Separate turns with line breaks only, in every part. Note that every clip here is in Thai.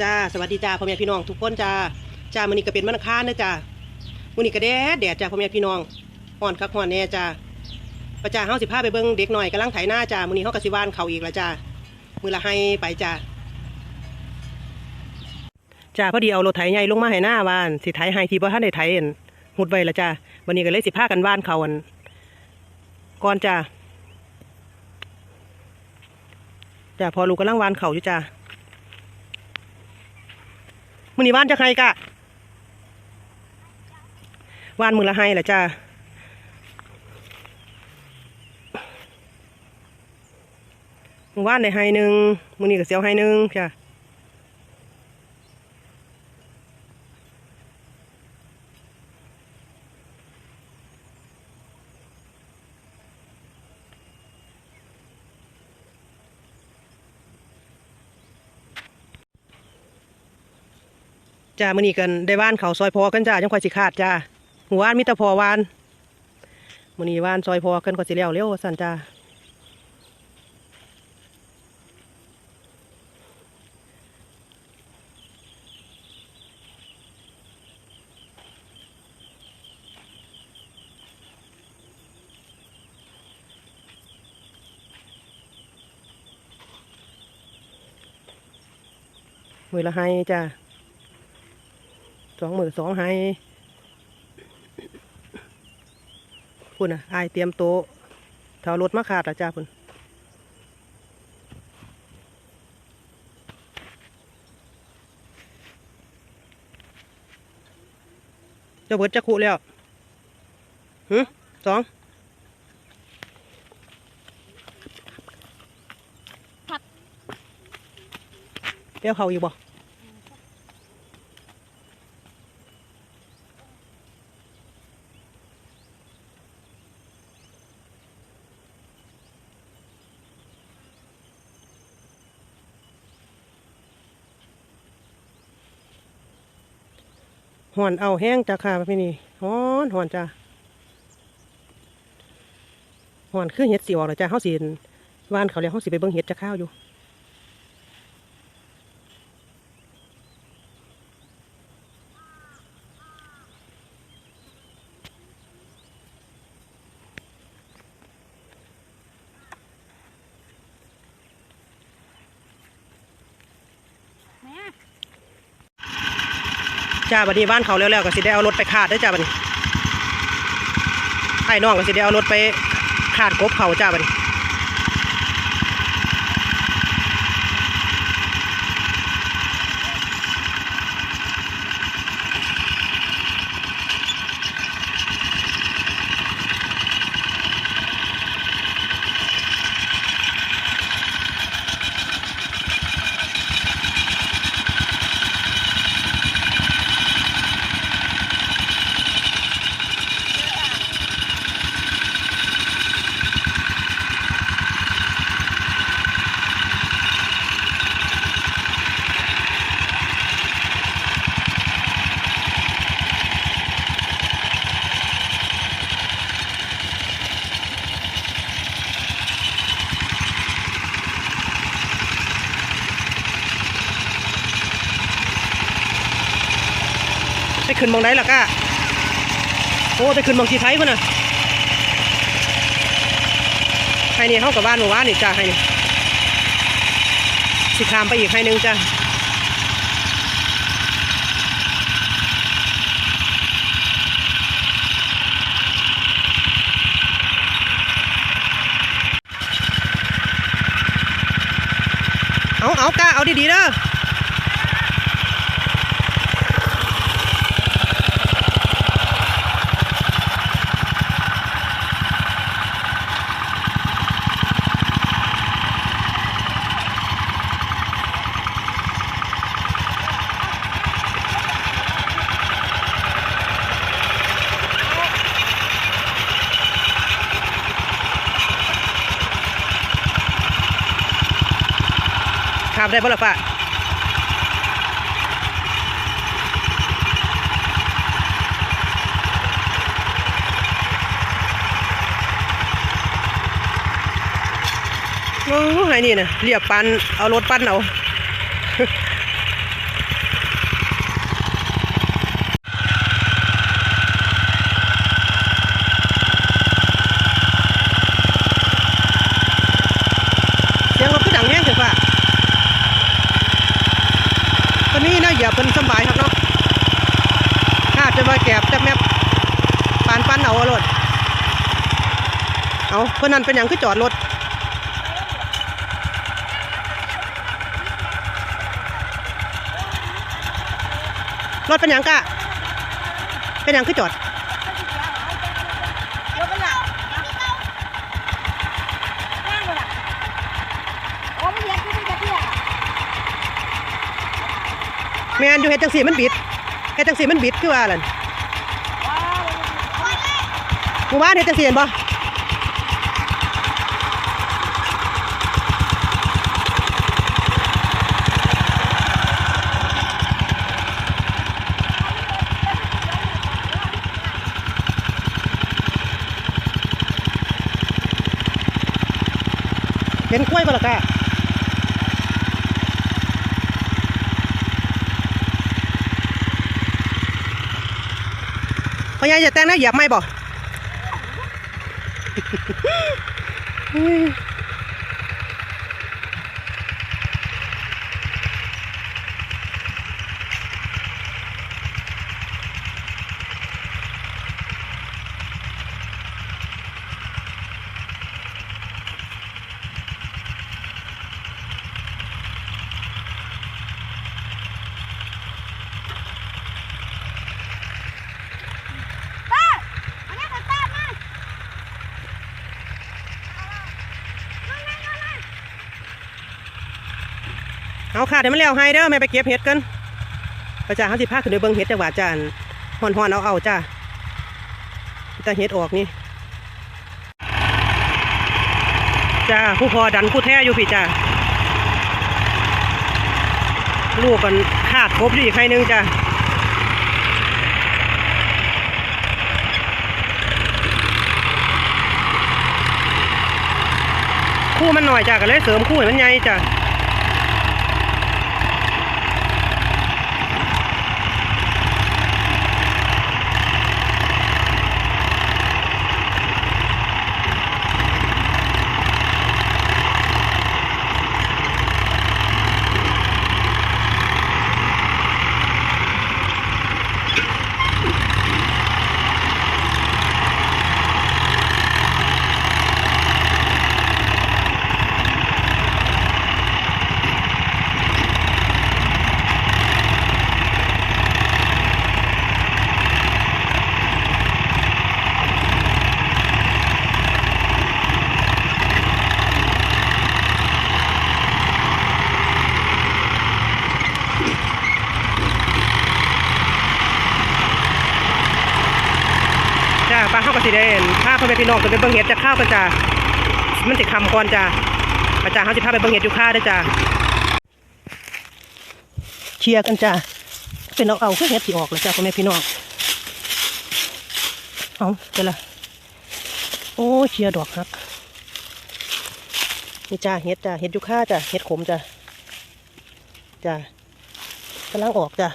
จ้าสวัสดีจ้าพ่อแม่พี่น้องทุกคนจ้าจ้ามื้อนี้ก็เป็นวันอังคารเด้อจ้ามื้อนี้ก็แดดแดดจ้าพ่อแม่พี่น้องฮ้อนคักฮ้อนแน่จ้าประจ้าเฮาสิพาไปเบิ่งเด็กหน้อยกำลังไถนาจ้ามื้อนี้เฮาก็สิว่านเขาอีกแล้วจ้ามื้อละให้ไปจ้าจ้าพอดีเอารถไถใหญ่ลงมาให้หน้าว่านสิไถให้ที่บ่ทันได้ไถอันหุดไว้ล้วจ้าวันนี้ก็เลยสิพากันว่านเขาอันก่อนจ้าจ้าพอลูกกำลังว่านเขาอยู่จ้า มือนี้ว่านจะใครกะว่านมือละให้แหละจ้ามือว่านได้ให้หนึ่งมือนี้ก็เสียวให้หนึ่งจ้า จ้ามื่อนี้กันได้ว่านเขาซอยพอกันจ้าจังค่อยสิขาดจ้าหมู่ว่านมิตรพอว่านมื่อนี้ว่านซอยพอกันก็สิเลี้ยวเร็วสันจ้ามือละให้จ้า สองมือสองให้พุ่นอะอายเตรียมโต๊ะเท่ารถมาขาดอะจ้าพุ่นเจะเบิดจะคุแล้วหึสอง
ครับ
เดี๋ยวเขาอยู่บ่ หอนเอาแห้งจ้าค่ะพี่นี่หอนหอนจ้าหอนคือเห็ดสีออกเลยจ้าเขาสีวานเขาแล้วเขาสีไปเบิ้งเห็ดจะข้าวอยู่ จ้าบัดนี้บ้านเขาแล้วแล้วก็สิได้เอารถไปขาดได้จ้าบัดนี้ไอ้น้องก็สิได้เอารถไปขาดกบเขาจ้าบัดนี้ ขึ้นมองไหนล่ะก้าโอ้ไปขึ้นมองสีไทยพุ่นน่ะให้นี่เข้ากับบ้านหมู่บ้านนี่จ้าให้นี่สิขามไปอีกให้นึงจ้าเอาเอาก้าเอาดีๆเด้อ ได้บ่ล่ะป้าโอ้ยนี่นะเรียบปันเอารถปั้นเอา มีนะอย่าเพิ่นสบายครับเนาะข้าจะมาแกบจะแมบปานปันเอารถเอาเพิ่นนั่นเป็นอยังคือจอดรถรถเป็นอยังกะเป็นอยังคือจอด
ยกไปละนั่งเลยล่ะโอ้ไม่เห็นไม่ได้จะเพี้ย
แมนอยู่เฮ็ดจังสีมันบิดเฮ็ดจังสีมันบิดคือว่าล่ะ
ว้าว
หมู่บ้านเฮ็ดจังสีเห็นบ่เห็นกล้วยบ่ล่ะกะ พ่อใหญ่จะแต่งนะเหยียบไม่บ่
ป้าอันนี้มันตามมานั่งนั่งนั่งนั่ง
เอาค่ะเดี๋ยวมันแล้วให้เด้อแม่ไปเก็บเห็ดกันประจ่าเขาสิพาขึ้นไปเบิ่งเห็ดจังหวัดจานหอนหอนเอาเอาจ้าแต่เห็ดออกนี่จ้าผู้พอดันผู้แท้อยู่พี่จ้าลูกกันขาดครบอยู่อีกใครนึงจ้าคู่มันหน่อยจ้าก็เลยเสริมคู่ให้มันใหญ่จ้า พี่น้องจะไปเบิ่งเห็ดจะข้าวกันจ้ามันสิคำก่อนจ้าอาจารย์เขาสิพาไปเบิ่งเห็ดอยู่ค่าเด้จ้าเชียร์กันจ้าเป็นเอาเอาคือเห็ดสิออกเลยจ้าพ่อแม่พี่น้องเอาเดี๋ยวละโอ้เชียร์ดอกครับนี่จ้าเห็ดจ้าเห็ดอยู่ค่าจ้าเห็ดขมจ้าจ้ากำลังออกจ้า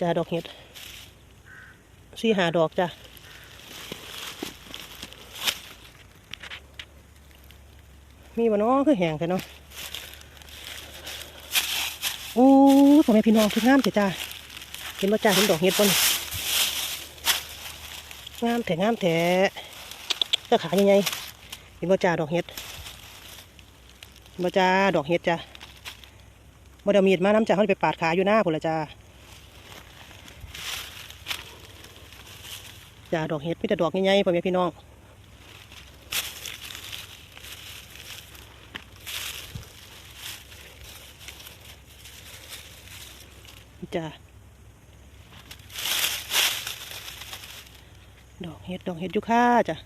จ้าดอกเห็ดสี่หาดอกจ้ะ มีบ่เนาะคือแหงแค่เนาะโอ้ยพ่อแม่พี่น้องคืองามเถจ้าเห็นว่จ้าเห็นดอกเห็ดป่ะงามแต่งามแต่ก็ขาใหญ่ๆเห็นว่จ้าดอกเห็ดเห็นว่จ้าดอกเห็ดจ้าบ่ได้เอามีดมาน้ำจ้าเขาไปปาดขาอยู่หน้าพุ่นละจ้าจ้าดอกเห็ดมีแต่ดอกใหญ่ๆพ่อแม่พี่น้อง จ้าดอกเห็ดดอกเห็ดยุค่าจ้ะ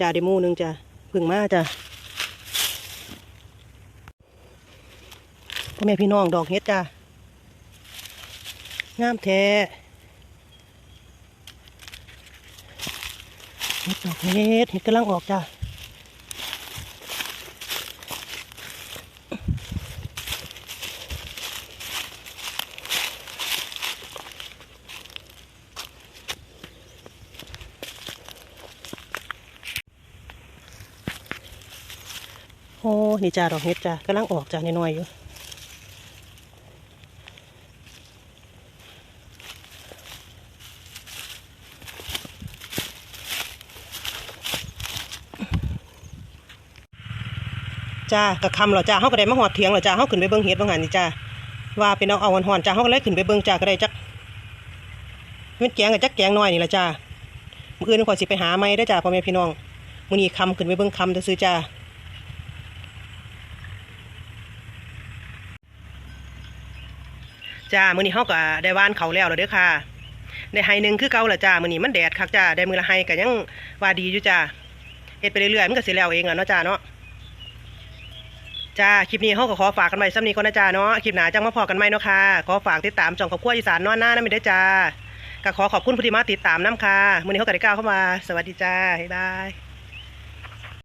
จ้าเดมูหนึงจ้ะพึ่งมาจ้ะพ่อแม่พี่น้องดอกเห็ดจ้างามแท้เห็ดดอกเห็ดเห็ดกำลังออกจ้า โอ้นี่จ้าดอกเห็ดจ้ากำลังออกจ้าน้อยๆอยู่จ้ากระคำเหรอจ้าเขาก็ได้มาหอดเถียงเหรอจ้าเขาขึ้นไปเบิ้งเห็ดบางหันนี่จ้าว่าเป็นเอาเอาหอนหอนจ้าเขาก็เลยขึ้นไปเบิ้งจ้าก็ได้จักเม็ดแกงกับจักแกงน้อยนี่แหละจ้ามื่ออื่นขอสิไปหาไม้ได้จ้าพ่อแม่พี่น้องมือนี้คำขึ้นไปเบิ้งคำจะซื้อจ้า จ้ามื้อนี้เฮาก็ได้ว่านเขาแล้วแล้วเด้อค่ะได้ไฮหนึงคือเก่าละจ้ามื้อนี้มันแดดคักจ้าได้มื้อละไฮก็ยังว่าดีอยู่จ้าเฮ็ดไปเรื่อยๆมันก็สิแล้วเองล่ะเนาะจ้าเนาะจ้าคลิปนี้เขาก็ขอฝากกันไว้ซ้ำนี้ก่อนนะจ้าเนาะคลิปหน้าจังมาพอกันไหมเนาะค่ะขอฝากติดตามจ่องกับขั้วอีสานนอนหน้านะไม่ได้จ้าก็ขอขอบคุณผู้ที่มาติดตามน้ำค่ะมื้อนี้เขาก็ได้ก้าวเข้ามาสวัสดีจ้าบ๊ายบาย